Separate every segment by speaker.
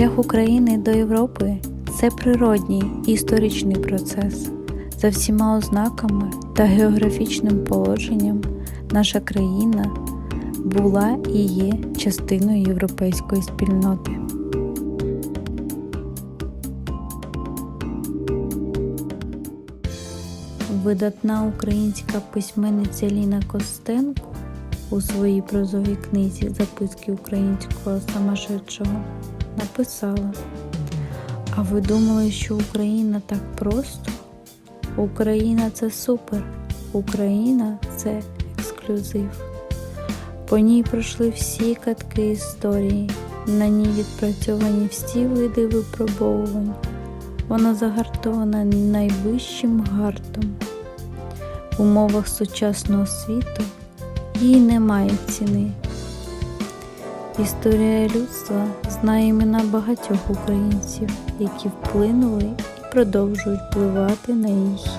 Speaker 1: Шлях України до Європи це природній історичний процес. За всіма ознаками та географічним положенням наша країна була і є частиною європейської спільноти. Видатна українська письменниця Ліна Костенко у своїй прозовій книзі Записки українського самошедшого написала: А ви думали, що Україна так просто? Україна це супер, Україна це ексклюзив. По ній пройшли всі катки історії, на ній відпрацьовані всі види випробовувань. Вона загартована найвищим гартом. В умовах сучасного світу їй немає ціни. Історія людства знає імена багатьох українців, які вплинули і продовжують впливати на її хід.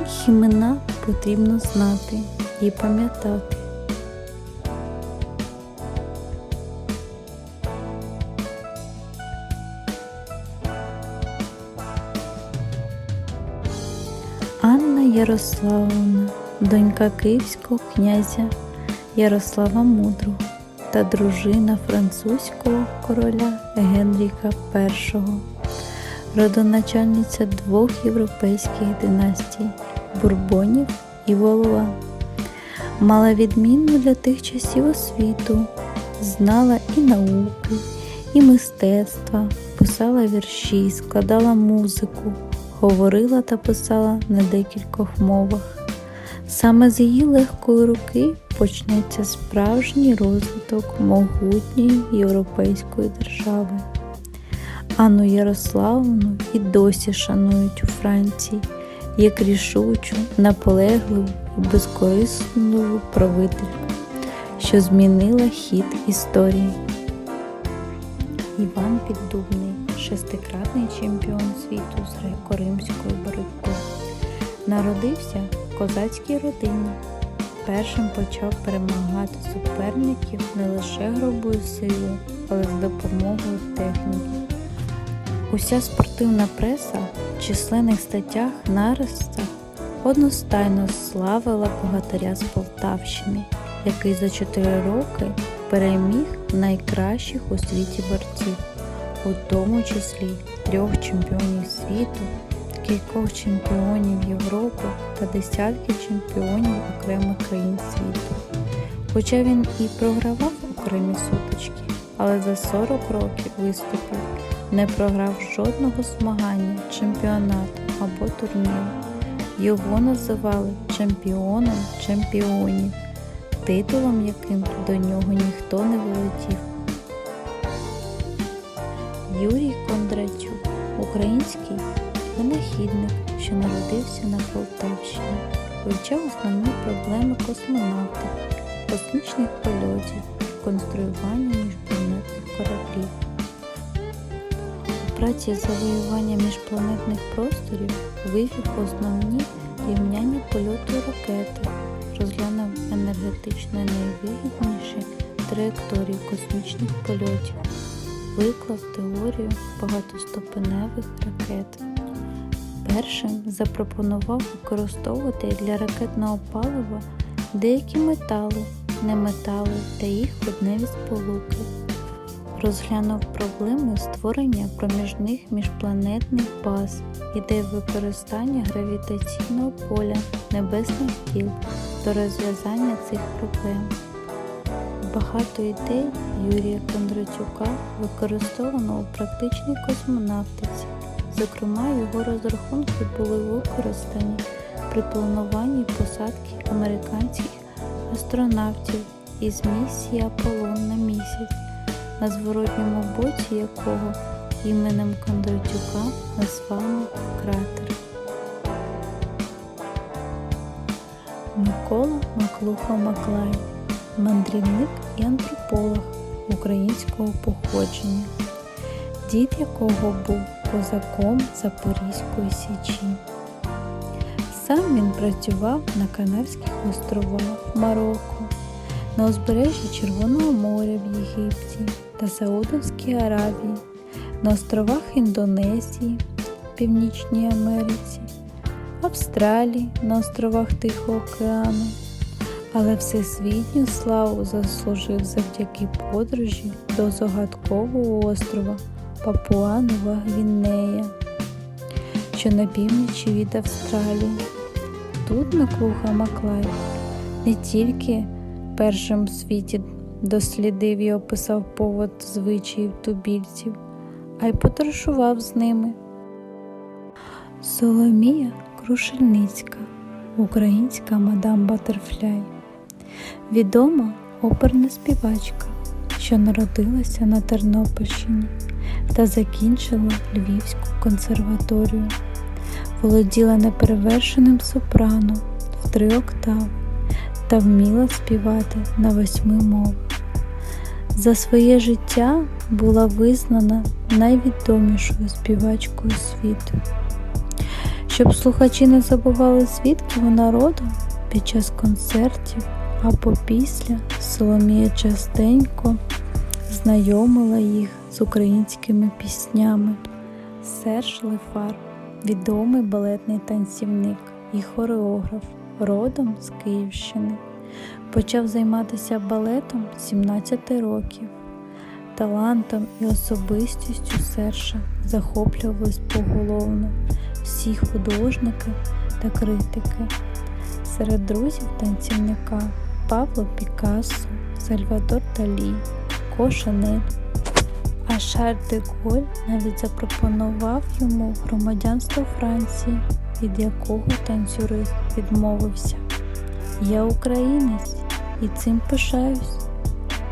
Speaker 1: Їх імена потрібно знати і пам'ятати. Анна Ярославовна, донька київського князя Ярослава Мудрого та дружина французького короля Генріка І, родоначальниця двох європейських династій Бурбонів і Волуа. Мала відмінну для тих часів освіту, знала і науки, і мистецтва, писала вірші, складала музику, говорила та писала на декількох мовах. Саме з її легкої руки почнеться справжній розвиток могутньої європейської держави. Анну Ярославну і досі шанують у Франції як рішучу, наполегливу і безкорисливу правительку, що змінила хід історії. Іван Піддубний, шестикратний чемпіон світу з греко-римської боротьби. Народився в козацькій родині. Першим почав перемагати суперників не лише грубою силою, але з допомогою техніки. Уся спортивна преса в численних статтях наростах одностайно славила богатиря з Полтавщини, який за 4 роки переміг найкращих у світі борців, у тому числі трьох чемпіонів світу, кількох чемпіонів Європи та десятки чемпіонів окремих країн світу. Хоча він і програвав окремі сутички, але за 40 років виступів не програв жодного змагання, чемпіонату або турніру. Його називали чемпіоном чемпіонів, титулом яким до нього ніхто не вилетів. Юрій Кондратюк, український винахідник, що народився на Полтавщині, вивчав основні проблеми космонавтики, космічних польотів, конструювання міжпланетних кораблів. У праці завоювання міжпланетних просторів вивів основні рівняння польоту ракети, розглянув енергетично найвигідніші траєкторії космічних польотів, виклав теорію багатоступеневих ракет. Першим запропонував використовувати для ракетного палива деякі метали, неметали та їх водневі сполуки. Розглянув проблеми створення проміжних міжпланетних баз, ідею використання гравітаційного поля небесних тіл до розв'язання цих проблем. Багато ідей Юрія Кондратюка використовано у практичній космонавтиці. Зокрема, його розрахунки були використані при плануванні посадки американських астронавтів із місії Аполлон на місяць, на зворотньому боці якого іменем Кондратюка названо кратер. Микола Маклуха Маклай, мандрівник і антрополог українського походження, дід якого був козаком Запорізької січі. Сам він працював на Канарських островах Марокко, на узбережжі Червоного моря в Єгипті та Саудовській Аравії, на островах Індонезії, Північній Америці, Австралії на островах Тихого океану, але всесвітню славу заслужив завдяки подорожі до загадкового острова Папуа-Нова Гвінея, що на півночі від Австралії. Тут Миклуха Маклай не тільки першим в світі дослідив і описав повод звичаїв тубільців, а й подорожував з ними. Соломія Крушельницька, українська мадам Батерфляй, відома оперна співачка, що народилася на Тернопільщині та закінчила Львівську консерваторію, володіла неперевершеним сопрано в три октави та вміла співати на восьми мовах. За своє життя була визнана найвідомішою співачкою світу. Щоб слухачі не забували звідки вона родом під час концертів або після Соломія частенько знайомила їх з українськими піснями. Серж Лефар, відомий балетний танцівник і хореограф, родом з Київщини. Почав займатися балетом 17 років. Талантом і особистістю Серша захоплювались поголовно всі художники та критики. Серед друзів танцівника Павло Пікассо, Сальвадор Далі, Ко. А Шарль де Голь навіть запропонував йому громадянство Франції, від якого танцюрист відмовився. Я українець і цим пишаюсь,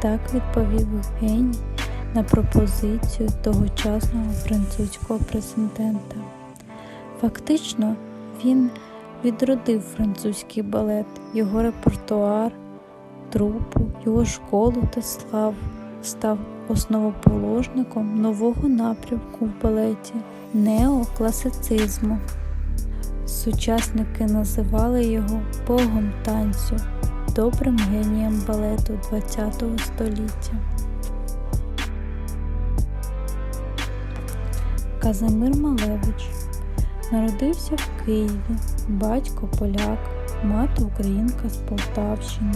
Speaker 1: так відповів Євгеній на пропозицію тогочасного французького президента. Фактично, він відродив французький балет, його репертуар, трупу, його школу та славу, став основоположником нового напрямку в балеті неокласицизму. Сучасники називали його богом танцю, добрим генієм балету ХХ століття. Казимир Малевич народився в Києві, батько поляк, мати українка з Полтавщини.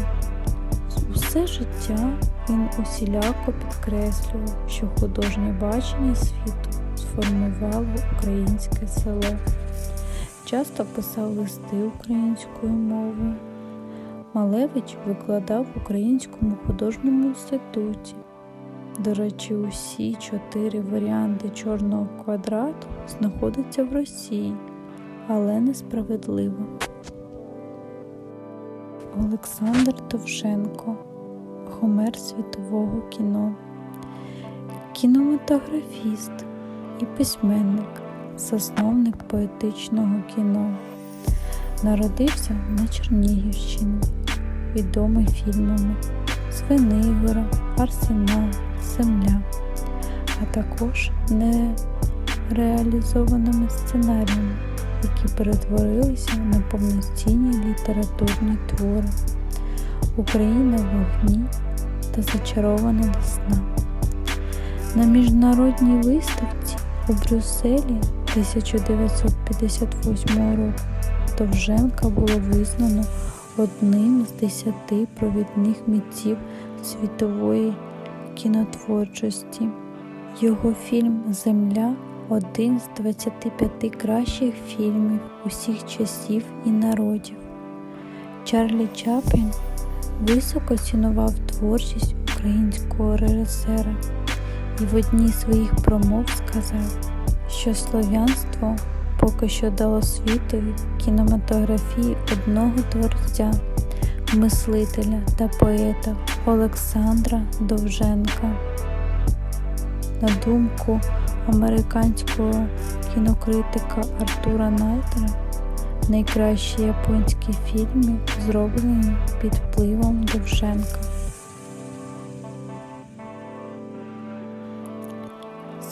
Speaker 1: Усе життя він усіляко підкреслював, що художнє бачення світу сформувало українське село. Часто писав листи українською мовою. Малевич викладав в Українському художньому інституті. До речі, усі чотири варіанти чорного квадрату знаходяться в Росії, але несправедливо. Олександр Довженко Хомер світового кіно, кінематографіст і письменник, засновник поетичного кіно. Народився на Чернігівщині, відомий фільмами Свинигора, Арсенал, Земля, а також нереалізованими сценаріями, які перетворилися на повноцінні літературні твори Україна в вогні та зачарована весна. На міжнародній виставці у Брюсселі 1958 року Довженка було визнано одним з десяти провідних митців світової кінотворчості. Його фільм Земля один з 25 кращих фільмів усіх часів і народів. Чарлі Чаплін високо цінував творчість українського режисера і в одній з своїх промов сказав, що слов'янство поки що дало світові кінематографії одного творця, мислителя та поета Олександра Довженка. На думку американського кінокритика Артура Найтера, найкращі японські фільми зроблені під впливом Довженка.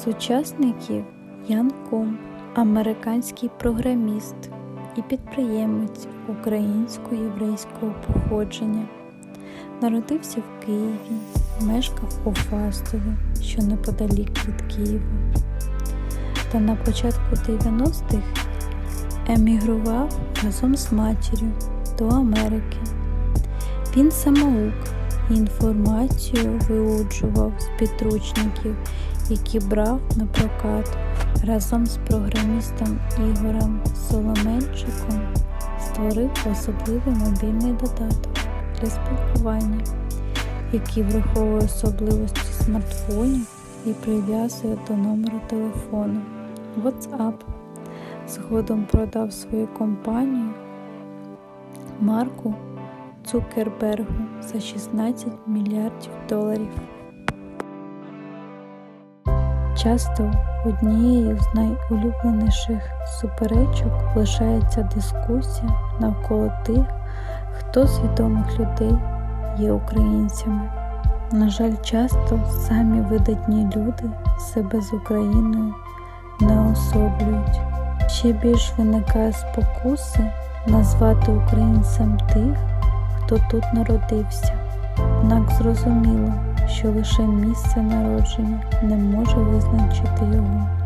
Speaker 1: Сучасників Ян Ком, американський програміст і підприємець українсько-єврейського походження, Народився в Києві, мешкав у Фастові, що неподалік від Києва. Та на початку 90-х емігрував разом з матір'ю до Америки. Він самоук і інформацію виуджував з підручників, які брав на прокат разом з програмістом Ігорем Соломенчиком створив особливий мобільний додаток для спілкування, який враховує особливості смартфонів і прив'язує до номеру телефону WhatsApp. Згодом продав свою компанію Марку Цукербергу за 16 мільярдів доларів. Часто однією з найулюбленіших суперечок лишається дискусія навколо тих, хто з відомих людей є українцями. На жаль, часто самі видатні люди себе з Україною не особлюють. Ще більш виникає спокуси назвати українцем тих, хто тут народився. Однак зрозуміло, що лише місце народження не може визначити його.